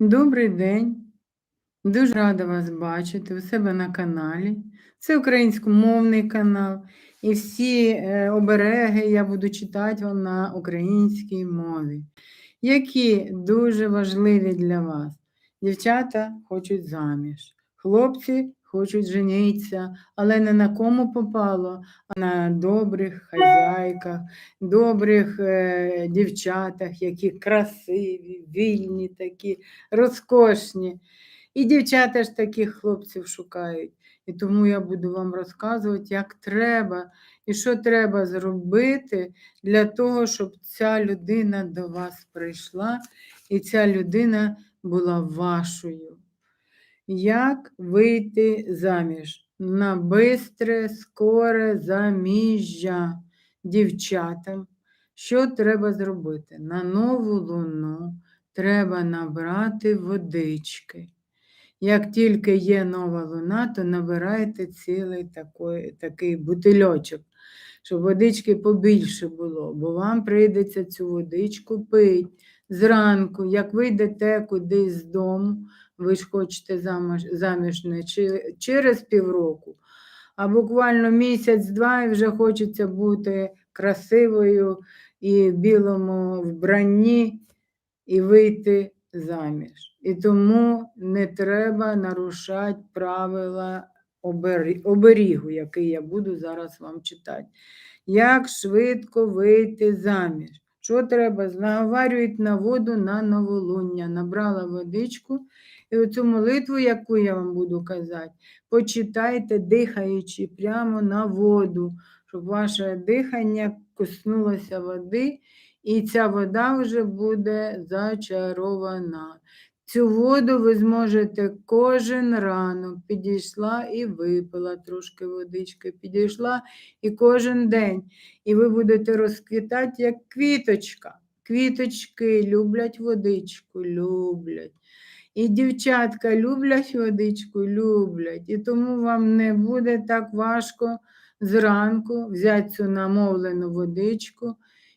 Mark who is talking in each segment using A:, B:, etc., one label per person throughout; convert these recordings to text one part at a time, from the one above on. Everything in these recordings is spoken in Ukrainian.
A: Добрий день. Дуже рада вас бачити у себе на каналі. Це українськомовний канал. І всі е, обереги я буду читати вам на українській мові, які дуже важливі для вас. Дівчата хочуть заміж, хлопці хочуть женитися, але не на кому попало, а на добрих хазяйках, добрих е, дівчатах, які красиві, вільні такі, розкошні. І дівчата ж таких хлопців шукають. І тому я буду вам розказувати, як треба і що треба зробити для того, щоб ця людина до вас прийшла і ця людина була вашою. Як вийти заміж? На бистре, скоре заміжжя дівчатам. Що треба зробити? На нову луну треба набрати водички. Як тільки є нова луна, то набирайте цілий такий, такий бутильочок, щоб водички побільше було, бо вам прийдеться цю водичку пити зранку, як ви йдете кудись з дому, ви ж хочете заміж, заміж не через півроку, а буквально місяць-два і вже хочеться бути красивою і в білому вбранні і вийти заміж. І тому не треба нарушати правила оберігу, який я буду зараз вам читати. Як швидко вийти заміж? Що треба? Наговарюють на воду на новолуння. Набрала водичку. І оцю молитву, яку я вам буду казати, почитайте, дихаючи прямо на воду, щоб ваше дихання коснулося води, і ця вода вже буде зачарована. Цю воду ви зможете кожен ранок підійшла і випила трошки водички, підійшла і кожен день. І ви будете розквітати, як квіточка. Квіточки люблять водичку, люблять. І дівчатка люблять водичку, люблять. І тому вам не буде так важко зранку взяти цю намовлену водичку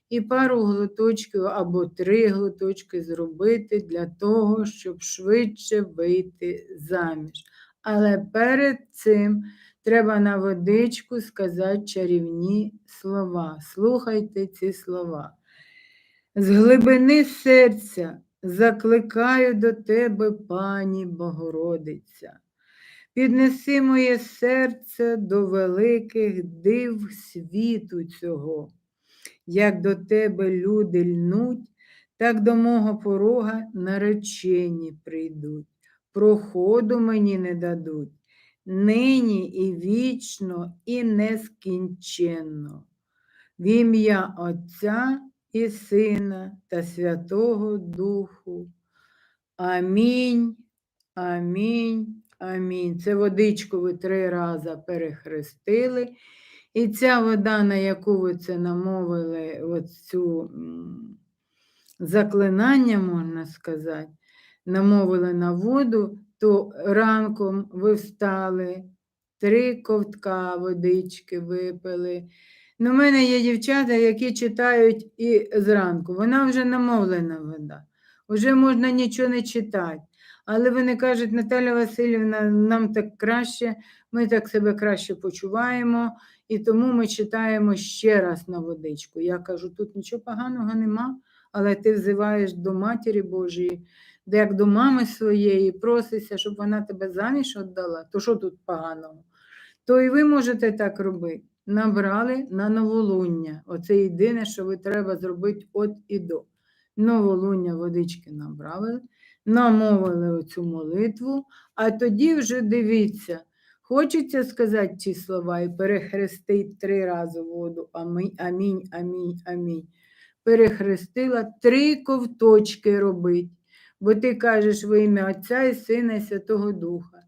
A: і пару глоточків або три глоточки зробити для того, щоб швидше вийти заміж. Але перед цим треба на водичку сказати чарівні слова. Слухайте ці слова. З глибини серця закликаю до тебе, пані Богородиця. Піднеси моє серце до великих див світу цього. Як до тебе люди льнуть, так до мого порога наречені прийдуть, проходу мені не дадуть, нині і вічно, і нескінченно. В ім'я Отця і Сина та Святого Духу. Амінь, амінь, амінь. Це водичку ви три рази перехрестили. І ця вода, на яку ви це намовили, оцю заклинання, можна сказати, намовили на воду, то ранком ви встали, три ковтка водички випили. У мене є дівчата, які читають і зранку. Вона вже намовлена вода, вже можна нічого не читати. Але вони кажуть, Наталя Васильівна, нам так краще, ми так себе краще почуваємо, і тому ми читаємо ще раз на водичку. Я кажу, тут нічого поганого нема, але ти взиваєш до Матері Божої, де як до мами своєї, просишся, щоб вона тебе заміж віддала, то що тут поганого? То і ви можете так робити. Набрали на новолуння. Оце єдине, що ви треба зробити от і до. Новолуння водички набрали, намовили оцю молитву, а тоді вже дивіться, хочеться сказати ці слова і перехрестить три рази воду. Амінь, амінь, амінь, амінь. Перехрестила три ковточки робить, бо ти кажеш во ім'я Отця і Сина і Святого Духа.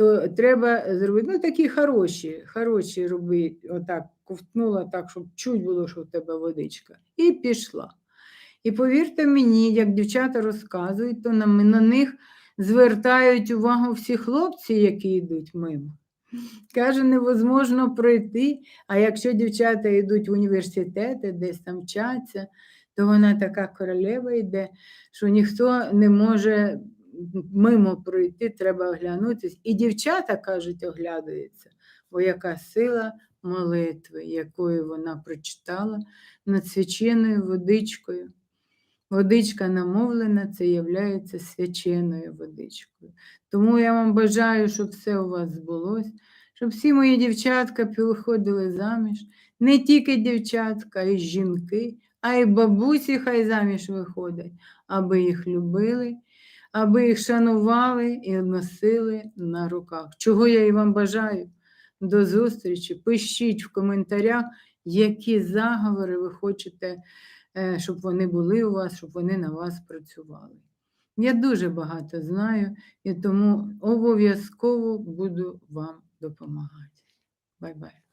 A: То треба зробити, ну такі хороші, хороші робити, отак ковтнула так, щоб чуть було, що в тебе водичка. І пішла. І повірте мені, як дівчата розказують, то на, на них звертають увагу всі хлопці, які йдуть мимо. Каже, невозможно пройти. А якщо дівчата йдуть в університети, десь там вчаться, то вона така королева йде, що ніхто не може мимо пройти, треба оглянутися. І дівчата кажуть, оглядаються, бо яка сила молитви, якою вона прочитала над свяченою водичкою. Водичка намовлена, це є свяченою водичкою. Тому я вам бажаю, щоб все у вас збулося, щоб всі мої дівчатка виходили заміж, не тільки дівчатка, й жінки, а й бабусі хай заміж виходять, аби їх любили, аби їх шанували і носили на руках. Чого я і вам бажаю. До зустрічі. Пишіть в коментарях, які заговори ви хочете, е, щоб вони були у вас, щоб вони на вас працювали. Я дуже багато знаю і тому обов'язково буду вам допомагати. Бай-бай.